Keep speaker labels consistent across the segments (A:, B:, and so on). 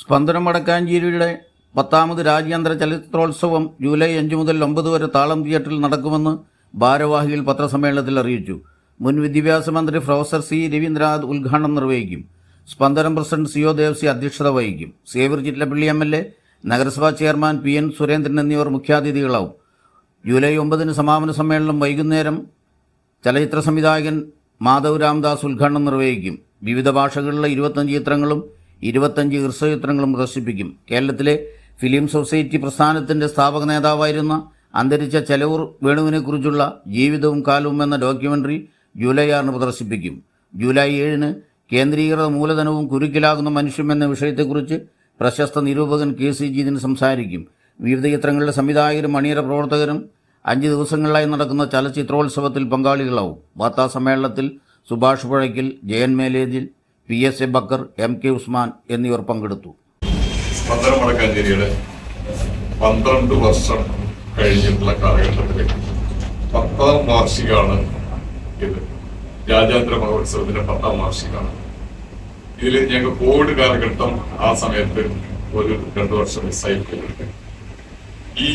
A: സ്പന്ദനം വടക്കാഞ്ചേരിയുടെ പത്താമത് രാജ്യാന്തര ചലച്ചിത്രോത്സവം ജൂലൈ അഞ്ച് മുതൽ ഒമ്പത് വരെ താളം തിയേറ്ററിൽ നടക്കുമെന്ന് ഭാരവാഹികൾ പത്രസമ്മേളനത്തിൽ അറിയിച്ചു. മുൻ വിദ്യാഭ്യാസ മന്ത്രി പ്രൊഫസർ സി രവീന്ദ്രനാഥ് ഉദ്ഘാടനം നിർവഹിക്കും. സ്പന്ദനം പ്രസിഡന്റ് സിഒ ദേവ്സി അധ്യക്ഷത വഹിക്കും. Xavier Chittilappilly M L A നഗരസഭാ ചെയർമാൻ പി എൻ സുരേന്ദ്രൻ എന്നിവർ മുഖ്യാതിഥികളാവും. ജൂലൈ ഒമ്പതിന് സമാപന സമ്മേളനം വൈകുന്നേരം ചലച്ചിത്ര സംവിധായകൻ മാധവ് രാംദാസ് ഉദ്ഘാടനം നിർവഹിക്കും. വിവിധ ഭാഷകളിലെ ഇരുപത്തഞ്ച് ചിത്രങ്ങളും ഇരുപത്തഞ്ച് ഹ്രസ്വചിത്രങ്ങളും പ്രദർശിപ്പിക്കും. കേരളത്തിലെ ഫിലിം സൊസൈറ്റി പ്രസ്ഥാനത്തിന്റെ സ്ഥാപക നേതാവായിരുന്ന അന്തരിച്ച ചെലവൂർ വേണുവിനെക്കുറിച്ചുള്ള ജീവിതവും കാലവും എന്ന ഡോക്യുമെന്ററി ജൂലൈ ആറിന് പ്രദർശിപ്പിക്കും. ജൂലൈ ഏഴിന് കേന്ദ്രീകൃത മൂലധനവും കുരുക്കിലാകുന്ന മനുഷ്യം എന്ന വിഷയത്തെക്കുറിച്ച് പ്രശസ്ത നിരൂപകൻ കെ സി ജീതിന് സംസാരിക്കും. വിവിധ ചിത്രങ്ങളുടെ സംവിധായകരും അണിയറ പ്രവർത്തകരും അഞ്ച് ദിവസങ്ങളിലായി നടക്കുന്ന ചലച്ചിത്രോത്സവത്തിൽ പങ്കാളികളാവും. വാർത്താ സമ്മേളനത്തിൽ Subhash Puzhakkal Jayan Melethil P S A Bakkar M K Usman എന്നിവർ പങ്കെടുത്തു.
B: സ്പന്ദന വടക്കാഞ്ചേരിയുടെ പന്ത്രണ്ട് വർഷം കഴിഞ്ഞിട്ടുള്ള കാലഘട്ടത്തിൽ പത്താം വാർഷികമാണ് ഇത്. രാജ്യാന്തര മഹോത്സവത്തിന്റെ പത്താം വാർഷികമാണ് ഇതിൽ ഞങ്ങൾക്ക് കോവിഡ് കാലഘട്ടം ആ സമയത്ത് ഒരു രണ്ടു വർഷം മിസ്സായി ഈ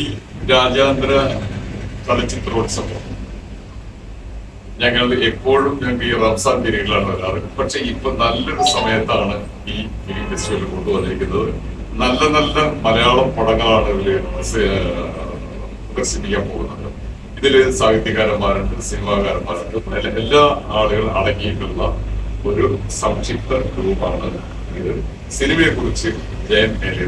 B: രാജ്യാന്തര ചലച്ചിത്രോത്സവം ഞങ്ങൾ എപ്പോഴും ഞങ്ങൾക്ക് ഈ റംസാൻ പീരീഡിലാണ് വരാറ്. പക്ഷെ ഇപ്പൊ നല്ലൊരു സമയത്താണ് ഈ ഫിലിം ഫെസ്റ്റിവൽ കൊണ്ടുവന്നിരിക്കുന്നത്. നല്ല നല്ല മലയാളം പടങ്ങളാണ് ഇതിൽ പ്രദർശിപ്പിക്കാൻ പോകുന്നത്. ഇതിൽ സാഹിത്യകാരന്മാരുണ്ട് സിനിമാകാരന്മാരുണ്ട്. എല്ലാ- ആളുകളും അടങ്ങിയിട്ടുള്ള ഒരു സംക്ഷിപ്ത ഗ്രൂപ്പാണ് ഇത്. സിനിമയെ കുറിച്ച് ജയൻ മേലെ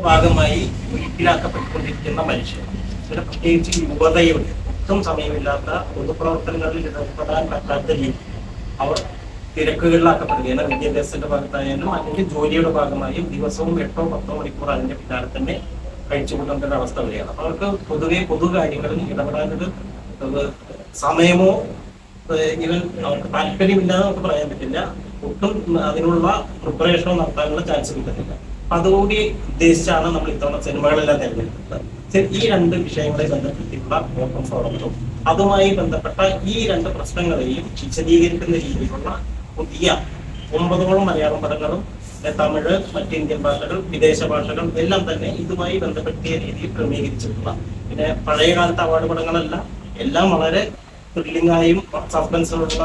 C: ഭാഗമായി വീട്ടിലാക്കപ്പെട്ടുകൊണ്ടിരിക്കുന്ന മനുഷ്യർ പ്രത്യേകിച്ച് യുവതയുടെ ഒട്ടും സമയമില്ലാത്ത പൊതുപ്രവർത്തനങ്ങളിൽ ഇടപെടാൻ പറ്റാത്ത രീതി അവർ തിരക്കുകളിലാക്കപ്പെടുകയാണ് വിദ്യാഭ്യാസത്തിന്റെ ഭാഗത്തായാലും അല്ലെങ്കിൽ ജോലിയുടെ ഭാഗമായും ദിവസവും എട്ടോ പത്തോ മണിക്കൂർ അതിന്റെ പിന്നാലെ തന്നെ കഴിച്ചു കൂട്ടേണ്ട ഒരു അവസ്ഥ വരികയാണ്. അപ്പൊ അവർക്ക് പൊതുവെ പൊതു കാര്യങ്ങളിൽ ഇടപെടാനൊരു സമയമോ ഇവൻ അവർക്ക് താല്പര്യമില്ലാതെ നമുക്ക് പറയാൻ പറ്റില്ല. ഒട്ടും അതിനുള്ള പ്രിപ്പറേഷനോ നടത്താനുള്ള ചാൻസ് കിട്ടുന്നില്ല. അതുകൂടി ഉദ്ദേശിച്ചാണ് നമ്മൾ ഇത്തവണ സിനിമകളെല്ലാം തിരഞ്ഞെടുക്കുന്നത്. ഈ രണ്ട് വിഷയങ്ങളെ ബന്ധപ്പെട്ടിട്ടുള്ള ഓപ്പൺ ഫോറങ്ങളും അതുമായി ബന്ധപ്പെട്ട ഈ രണ്ട് പ്രശ്നങ്ങളെയും വിശദീകരിക്കുന്ന രീതിയിലുള്ള പുതിയ ഒമ്പതോളം മലയാളം പദങ്ങളും തമിഴ് മറ്റ് ഇന്ത്യൻ ഭാഷകൾ വിദേശ ഭാഷകൾ എല്ലാം തന്നെ ഇതുമായി ബന്ധപ്പെട്ട രീതിയിൽ ക്രമീകരിച്ചിട്ടുള്ള പിന്നെ പഴയ കാലത്ത് അവാർഡ് പടങ്ങളല്ല എല്ലാം വളരെ ത്രില്ലിംഗ് സസ്പെൻസുള്ള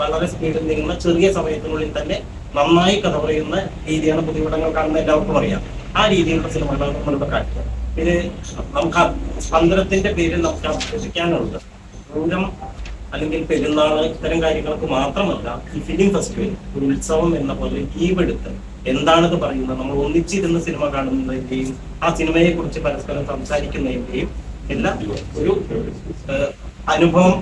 C: വളരെ സ്പീഡിൽ നീങ്ങുന്ന ചെറിയ സമയത്തിനുള്ളിൽ തന്നെ നന്നായി കഥ പറയുന്ന രീതിയാണ് പുതിയവിടങ്ങൾ കാണുന്ന എല്ലാവർക്കും അറിയാം. ആ രീതിയിലുള്ള സിനിമകളാണ് നമ്മളിവിടെ കാണിക്കുക. ഇത് നമുക്ക് സ്പന്ദനത്തിന്റെ പേരിൽ നമുക്ക് അഭ്യസിക്കാനുണ്ട് പൂരം അല്ലെങ്കിൽ പെരുന്നാൾ ഇത്തരം കാര്യങ്ങൾക്ക് മാത്രമല്ല ഈ ഫിലിം ഫെസ്റ്റിവൽ ഒരു ഉത്സവം എന്ന പോലെ ഈവെടുത്ത് എന്താണിത് പറയുന്നത്? നമ്മൾ ഒന്നിച്ചിരുന്ന് സിനിമ കാണുന്നതിന്റെയും ആ സിനിമയെ കുറിച്ച് പരസ്പരം സംസാരിക്കുന്നതിന്റെയും എല്ലാം ഒരു അനുഭവം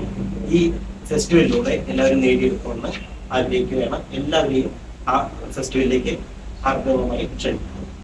C: ഈ ഫെസ്റ്റിവലിലൂടെ എല്ലാവരും നേടിയെടുക്കുമെന്ന് ആഗ്രഹിക്കുകയാണ്. എല്ലാവരെയും ആ ഫെസ്റ്റിവലിലേക്ക് ആർദ്രവമായി ക്ഷണിക്കുന്നു.